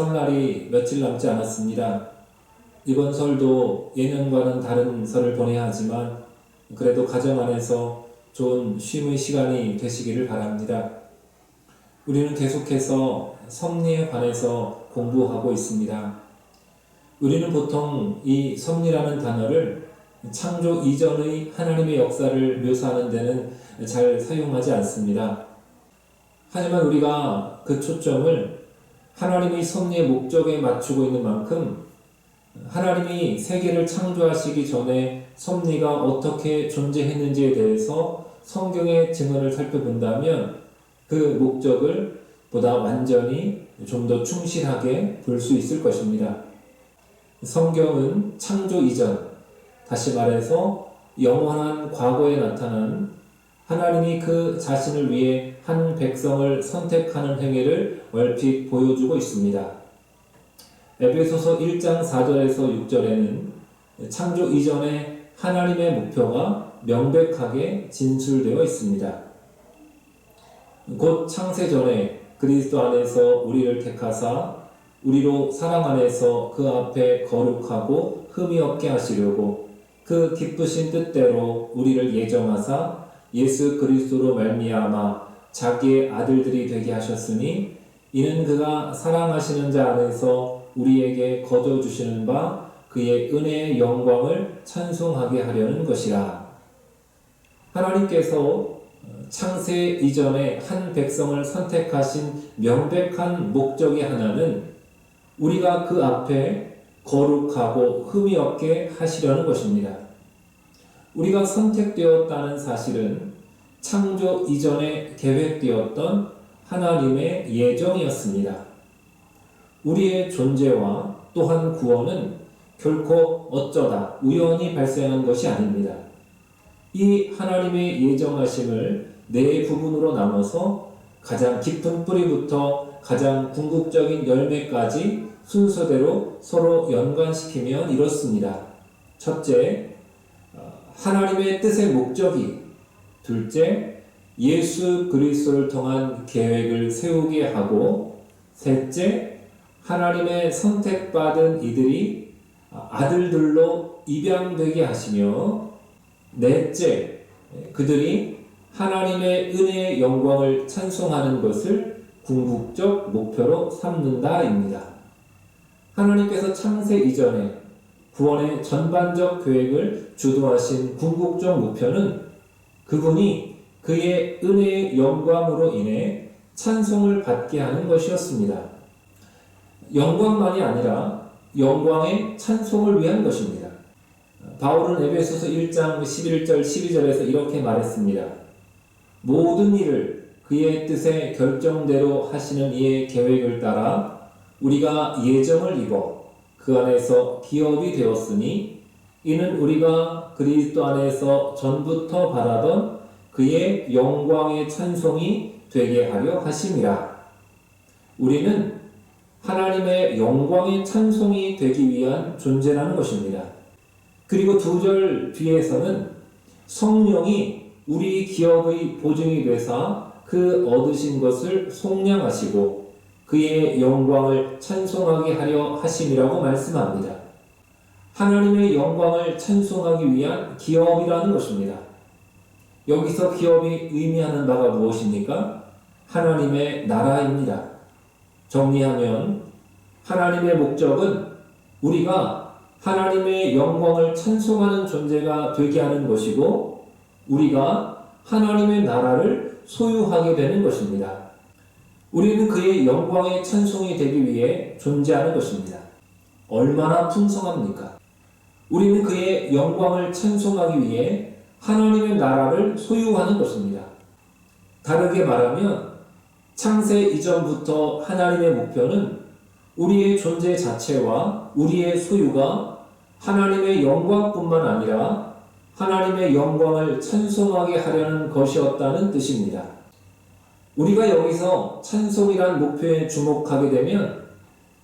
설날이 며칠 남지 않았습니다. 이번 설도 예년과는 다른 설을 보내야 하지만 그래도 가정 안에서 좋은 쉼의 시간이 되시기를 바랍니다. 우리는 계속해서 섭리에 관해서 공부하고 있습니다. 우리는 보통 이 섭리라는 단어를 창조 이전의 하나님의 역사를 묘사하는 데는 잘 사용하지 않습니다. 하지만 우리가 그 초점을 하나님의 섭리의 목적에 맞추고 있는 만큼 하나님이 세계를 창조하시기 전에 섭리가 어떻게 존재했는지에 대해서 성경의 증언을 살펴본다면 그 목적을 보다 완전히 좀 더 충실하게 볼 수 있을 것입니다. 성경은 창조 이전, 다시 말해서 영원한 과거에 나타난 하나님이 그 자신을 위해 한 백성을 선택하는 행위를 얼핏 보여주고 있습니다. 에베소서 1장 4절에서 6절에는 창조 이전에 하나님의 목표가 명백하게 진술되어 있습니다. 곧 창세 전에 그리스도 안에서 우리를 택하사 우리로 사랑 안에서 그 앞에 거룩하고 흠이 없게 하시려고 그 기쁘신 뜻대로 우리를 예정하사 예수 그리스도로 말미암아 자기의 아들들이 되게 하셨으니 이는 그가 사랑하시는 자 안에서 우리에게 거저 주시는 바 그의 은혜의 영광을 찬송하게 하려는 것이라. 하나님께서 창세 이전에 한 백성을 선택하신 명백한 목적의 하나는 우리가 그 앞에 거룩하고 흠이 없게 하시려는 것입니다. 우리가 선택되었다는 사실은 창조 이전에 계획되었던 하나님의 예정이었습니다. 우리의 존재와 또한 구원은 결코 어쩌다 우연히 발생한 것이 아닙니다. 이 하나님의 예정하심을 네 부분으로 나눠서 가장 깊은 뿌리부터 가장 궁극적인 열매까지 순서대로 서로 연관시키면 이렇습니다. 첫째, 하나님의 뜻의 목적이 둘째, 예수 그리스도를 통한 계획을 세우게 하고 셋째, 하나님의 선택받은 이들이 아들들로 입양되게 하시며 넷째, 그들이 하나님의 은혜의 영광을 찬송하는 것을 궁극적 목표로 삼는다입니다. 하나님께서 창세 이전에 구원의 전반적 계획을 주도하신 궁극적 목표는 그분이 그의 은혜의 영광으로 인해 찬송을 받게 하는 것이었습니다. 영광만이 아니라 영광의 찬송을 위한 것입니다. 바울은 에베소서 1장 11절 12절에서 이렇게 말했습니다. 모든 일을 그의 뜻의 결정대로 하시는 이의 계획을 따라 우리가 예정을 입어 그 안에서 기업이 되었으니 이는 우리가 그리스도 안에서 전부터 바라던 그의 영광의 찬송이 되게 하려 하심이라. 우리는 하나님의 영광의 찬송이 되기 위한 존재라는 것입니다. 그리고 두 절 뒤에서는 성령이 우리 기업의 보증이 되사 그 얻으신 것을 속량하시고 그의 영광을 찬송하게 하려 하심이라고 말씀합니다. 하나님의 영광을 찬송하기 위한 기업이라는 것입니다. 여기서 기업이 의미하는 바가 무엇입니까? 하나님의 나라입니다. 정리하면 하나님의 목적은 우리가 하나님의 영광을 찬송하는 존재가 되게 하는 것이고 우리가 하나님의 나라를 소유하게 되는 것입니다. 우리는 그의 영광의 찬송이 되기 위해 존재하는 것입니다. 얼마나 풍성합니까? 우리는 그의 영광을 찬송하기 위해 하나님의 나라를 소유하는 것입니다. 다르게 말하면 창세 이전부터 하나님의 목표는 우리의 존재 자체와 우리의 소유가 하나님의 영광뿐만 아니라 하나님의 영광을 찬송하게 하려는 것이었다는 뜻입니다. 우리가 여기서 찬송이란 목표에 주목하게 되면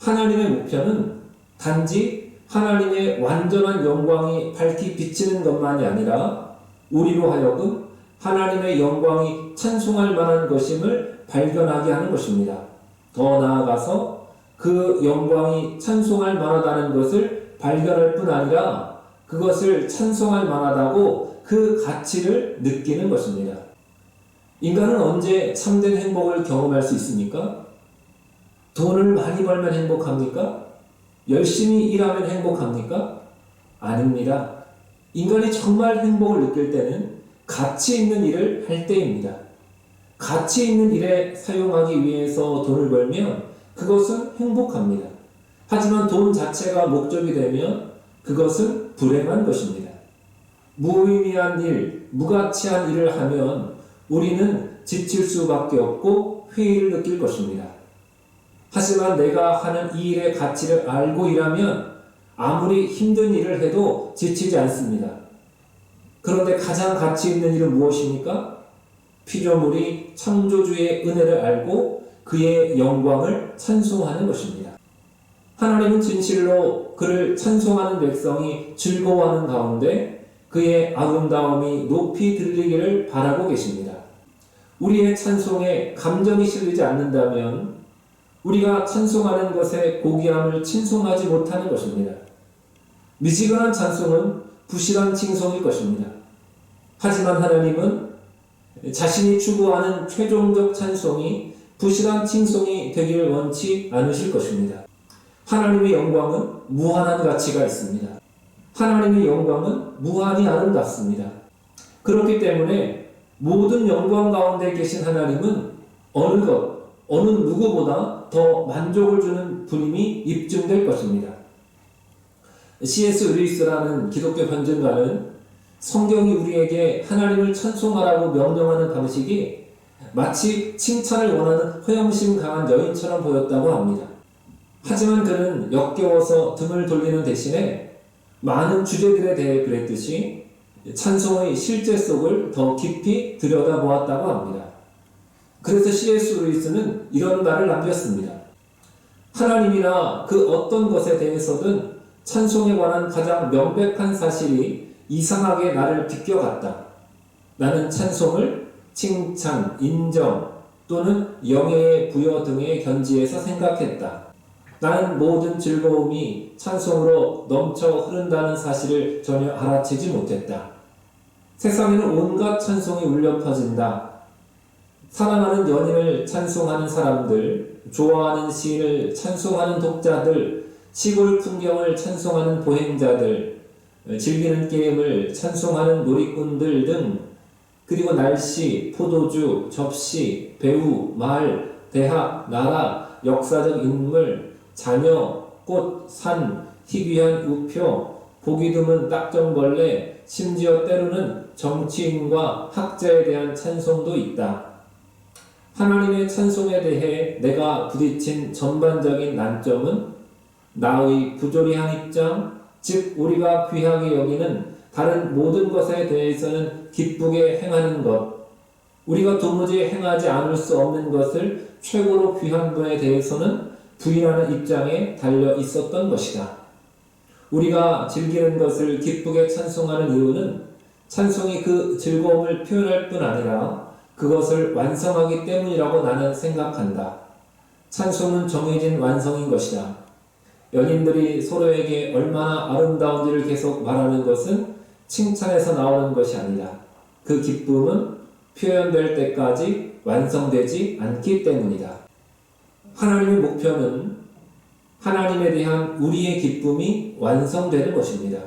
하나님의 목표는 단지 하나님의 완전한 영광이 밝히 비치는 것만이 아니라 우리로 하여금 하나님의 영광이 찬송할 만한 것임을 발견하게 하는 것입니다. 더 나아가서 그 영광이 찬송할 만하다는 것을 발견할 뿐 아니라 그것을 찬송할 만하다고 그 가치를 느끼는 것입니다. 인간은 언제 참된 행복을 경험할 수 있습니까? 돈을 많이 벌면 행복합니까? 열심히 일하면 행복합니까? 아닙니다. 인간이 정말 행복을 느낄 때는 가치 있는 일을 할 때입니다. 가치 있는 일에 사용하기 위해서 돈을 벌면 그것은 행복합니다. 하지만 돈 자체가 목적이 되면 그것은 불행한 것입니다. 무의미한 일, 무가치한 일을 하면 우리는 지칠 수밖에 없고 회의를 느낄 것입니다. 하지만 내가 하는 이 일의 가치를 알고 일하면 아무리 힘든 일을 해도 지치지 않습니다. 그런데 가장 가치 있는 일은 무엇입니까? 피조물이 창조주의 은혜를 알고 그의 영광을 찬송하는 것입니다. 하나님은 진실로 그를 찬송하는 백성이 즐거워하는 가운데 그의 아름다움이 높이 들리기를 바라고 계십니다. 우리의 찬송에 감정이 실리지 않는다면 우리가 찬송하는 것에 고귀함을 친송하지 못하는 것입니다. 미지근한 찬송은 부실한 칭송일 것입니다. 하지만 하나님은 자신이 추구하는 최종적 찬송이 부실한 칭송이 되기를 원치 않으실 것입니다. 하나님의 영광은 무한한 가치가 있습니다. 하나님의 영광은 무한히 아름답습니다. 그렇기 때문에 모든 영광 가운데 계신 하나님은 어느 것, 어느 누구보다 더 만족을 주는 분임이 입증될 것입니다. C.S. 루이스라는 기독교 변증가는 성경이 우리에게 하나님을 찬송하라고 명령하는 방식이 마치 칭찬을 원하는 허영심 강한 여인처럼 보였다고 합니다. 하지만 그는 역겨워서 등을 돌리는 대신에 많은 주제들에 대해 그랬듯이 찬송의 실제 속을 더 깊이 들여다보았다고 합니다. 그래서 C.S. 루이스는 이런 말을 남겼습니다. 하나님이나 그 어떤 것에 대해서든 찬송에 관한 가장 명백한 사실이 이상하게 나를 비껴갔다. 나는 찬송을 칭찬, 인정 또는 영예의 부여 등의 견지에서 생각했다. 나는 모든 즐거움이 찬송으로 넘쳐 흐른다는 사실을 전혀 알아채지 못했다. 세상에는 온갖 찬송이 울려 퍼진다. 사랑하는 연인을 찬송하는 사람들, 좋아하는 시인을 찬송하는 독자들, 시골 풍경을 찬송하는 보행자들, 즐기는 게임을 찬송하는 놀이꾼들 등, 그리고 날씨, 포도주, 접시, 배우, 말, 대학, 나라, 역사적 인물, 자녀, 꽃, 산, 희귀한 우표, 보기 드문 딱정벌레, 심지어 때로는 정치인과 학자에 대한 찬송도 있다. 하나님의 찬송에 대해 내가 부딪힌 전반적인 난점은 나의 부조리한 입장, 즉 우리가 귀하게 여기는 다른 모든 것에 대해서는 기쁘게 행하는 것, 우리가 도무지 행하지 않을 수 없는 것을 최고로 귀한 분에 대해서는 부인하는 입장에 달려 있었던 것이다. 우리가 즐기는 것을 기쁘게 찬송하는 이유는 찬송이 그 즐거움을 표현할 뿐 아니라 그것을 완성하기 때문이라고 나는 생각한다. 찬송은 정해진 완성인 것이다. 연인들이 서로에게 얼마나 아름다운지를 계속 말하는 것은 칭찬에서 나오는 것이 아니다. 그 기쁨은 표현될 때까지 완성되지 않기 때문이다. 하나님의 목표는 하나님에 대한 우리의 기쁨이 완성되는 것입니다.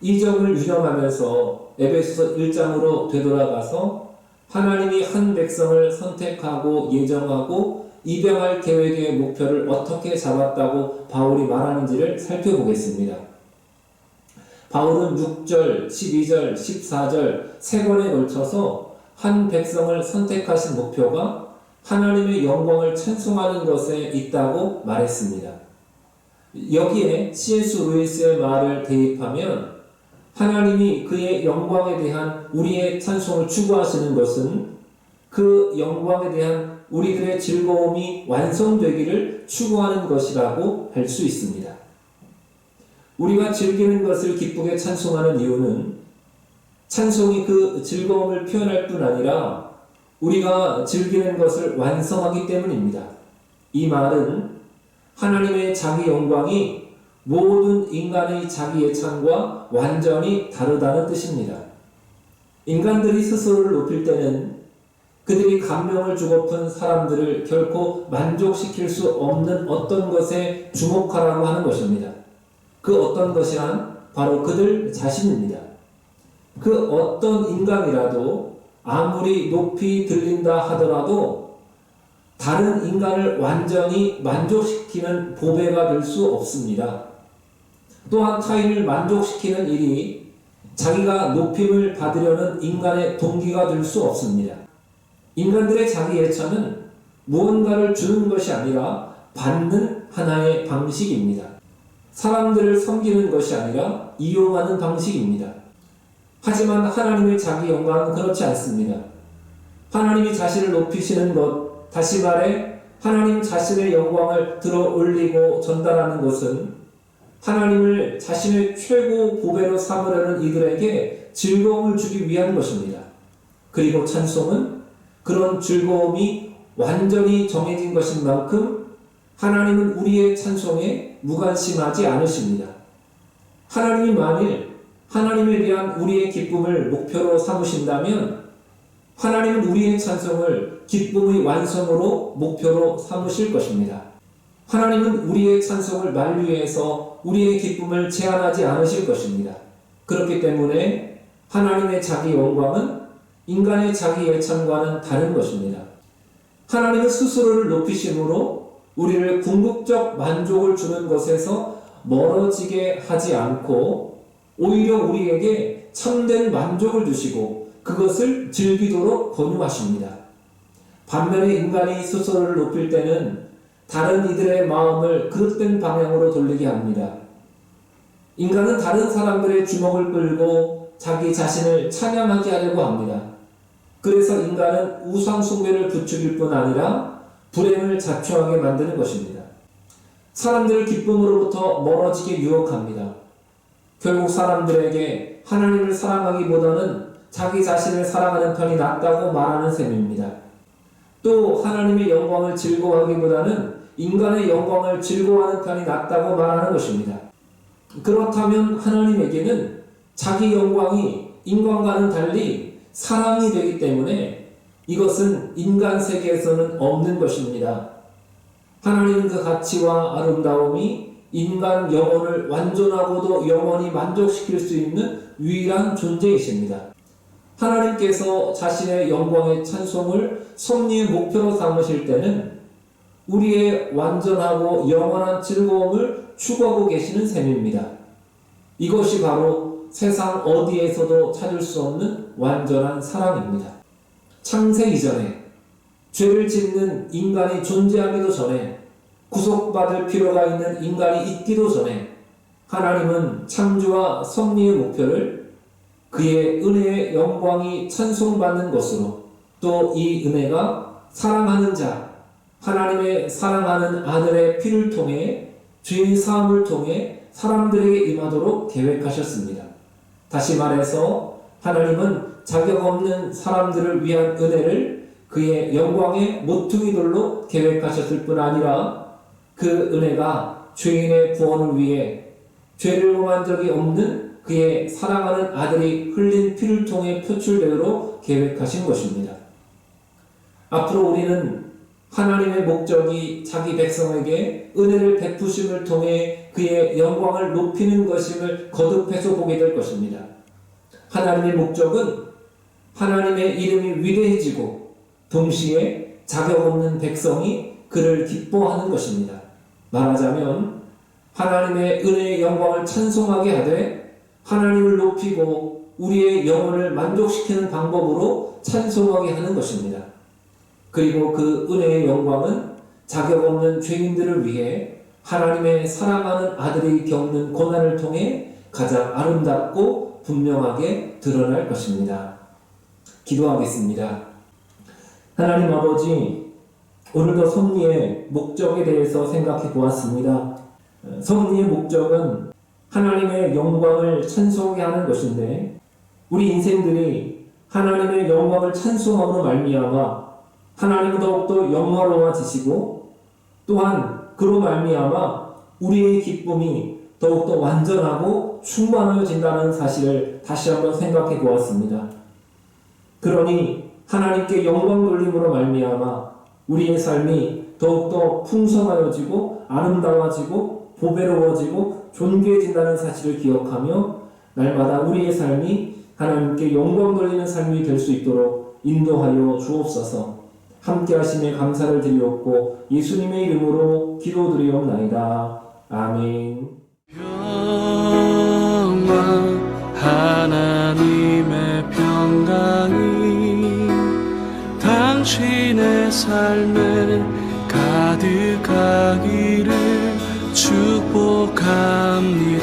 이 점을 유념하면서 에베소서 1장으로 되돌아가서 하나님이 한 백성을 선택하고 예정하고 입양할 계획의 목표를 어떻게 잡았다고 바울이 말하는지를 살펴보겠습니다. 바울은 6절, 12절, 14절 세 번에 걸쳐서 한 백성을 선택하신 목표가 하나님의 영광을 찬송하는 것에 있다고 말했습니다. 여기에 C.S. 루이스의 말을 대입하면 하나님이 그의 영광에 대한 우리의 찬송을 추구하시는 것은 그 영광에 대한 우리들의 즐거움이 완성되기를 추구하는 것이라고 할 수 있습니다. 우리가 즐기는 것을 기쁘게 찬송하는 이유는 찬송이 그 즐거움을 표현할 뿐 아니라 우리가 즐기는 것을 완성하기 때문입니다. 이 말은 하나님의 자기 영광이 모든 인간의 자기 예찬과 완전히 다르다는 뜻입니다. 인간들이 스스로를 높일 때는 그들이 감명을 주고픈 사람들을 결코 만족시킬 수 없는 어떤 것에 주목하라고 하는 것입니다. 그 어떤 것이란 바로 그들 자신입니다. 그 어떤 인간이라도 아무리 높이 들린다 하더라도 다른 인간을 완전히 만족시키는 보배가 될 수 없습니다. 또한 타인을 만족시키는 일이 자기가 높임을 받으려는 인간의 동기가 될 수 없습니다. 인간들의 자기 예찬은 무언가를 주는 것이 아니라 받는 하나의 방식입니다. 사람들을 섬기는 것이 아니라 이용하는 방식입니다. 하지만 하나님의 자기 영광은 그렇지 않습니다. 하나님이 자신을 높이시는 것, 다시 말해 하나님 자신의 영광을 들어 올리고 전달하는 것은 하나님을 자신의 최고 보배로 삼으려는 이들에게 즐거움을 주기 위한 것입니다. 그리고 찬송은 그런 즐거움이 완전히 정해진 것인 만큼 하나님은 우리의 찬송에 무관심하지 않으십니다. 하나님이 만일 하나님에 대한 우리의 기쁨을 목표로 삼으신다면 하나님은 우리의 찬송을 기쁨의 완성으로 목표로 삼으실 것입니다. 하나님은 우리의 찬송을 만류해서 우리의 기쁨을 제한하지 않으실 것입니다. 그렇기 때문에 하나님의 자기 영광은 인간의 자기 예찬과는 다른 것입니다. 하나님은 스스로를 높이심으로 우리를 궁극적 만족을 주는 것에서 멀어지게 하지 않고 오히려 우리에게 참된 만족을 주시고 그것을 즐기도록 권유하십니다. 반면에 인간이 스스로를 높일 때는 다른 이들의 마음을 그릇된 방향으로 돌리게 합니다. 인간은 다른 사람들의 주목을 끌고 자기 자신을 찬양하게 하려고 합니다. 그래서 인간은 우상 숭배를 부추길 뿐 아니라 불행을 자초하게 만드는 것입니다. 사람들을 기쁨으로부터 멀어지게 유혹합니다. 결국 사람들에게 하나님을 사랑하기보다는 자기 자신을 사랑하는 편이 낫다고 말하는 셈입니다. 또 하나님의 영광을 즐거워하기보다는 인간의 영광을 즐거워하는 편이 낫다고 말하는 것입니다. 그렇다면 하나님에게는 자기 영광이 인간과는 달리 사랑이 되기 때문에 이것은 인간 세계에서는 없는 것입니다. 하나님은 그 가치와 아름다움이 인간 영혼을 완전하고도 영원히 만족시킬 수 있는 유일한 존재이십니다. 하나님께서 자신의 영광의 찬송을 섭리의 목표로 삼으실 때는 우리의 완전하고 영원한 즐거움을 추구하고 계시는 셈입니다. 이것이 바로 세상 어디에서도 찾을 수 없는 완전한 사랑입니다. 창세 이전에 죄를 짓는 인간이 존재하기도 전에 구속받을 필요가 있는 인간이 있기도 전에 하나님은 창조와 섭리의 목표를 그의 은혜의 영광이 찬송받는 것으로 또 이 은혜가 사랑하는 자, 하나님의 사랑하는 아들의 피를 통해 죄의 사함을 통해 사람들에게 임하도록 계획하셨습니다. 다시 말해서 하나님은 자격 없는 사람들을 위한 은혜를 그의 영광의 모퉁이돌로 계획하셨을 뿐 아니라 그 은혜가 죄인의 구원을 위해 죄를 범한 적이 없는 그의 사랑하는 아들이 흘린 피를 통해 표출되도록 계획하신 것입니다. 앞으로 우리는 하나님의 목적이 자기 백성에게 은혜를 베푸심을 통해 그의 영광을 높이는 것임을 거듭해서 보게 될 것입니다. 하나님의 목적은 하나님의 이름이 위대해지고 동시에 자격 없는 백성이 그를 기뻐하는 것입니다. 말하자면 하나님의 은혜의 영광을 찬송하게 하되 하나님을 높이고 우리의 영혼을 만족시키는 방법으로 찬송하게 하는 것입니다. 그리고 그 은혜의 영광은 자격 없는 죄인들을 위해 하나님의 사랑하는 아들이 겪는 고난을 통해 가장 아름답고 분명하게 드러날 것입니다. 기도하겠습니다. 하나님 아버지, 오늘도 섭리의 목적에 대해서 생각해 보았습니다. 섭리의 목적은 하나님의 영광을 찬송하게 하는 것인데, 우리 인생들이 하나님의 영광을 찬송함으로 말미암아 하나님 더욱더 영화로워지시고 또한 그로 말미암아 우리의 기쁨이 더욱더 완전하고 충만해진다는 사실을 다시 한번 생각해 보았습니다. 그러니 하나님께 영광 돌림으로 말미암아 우리의 삶이 더욱더 풍성하여지고 아름다워지고 보배로워지고 존귀해진다는 사실을 기억하며 날마다 우리의 삶이 하나님께 영광 돌리는 삶이 될 수 있도록 인도하여 주옵소서. 함께 하심에 감사를 드리옵고 예수님의 이름으로 기도드리옵나이다. 아멘. 평강 하나님의 평강이 당신의 삶에 가득하기를 축복합니다.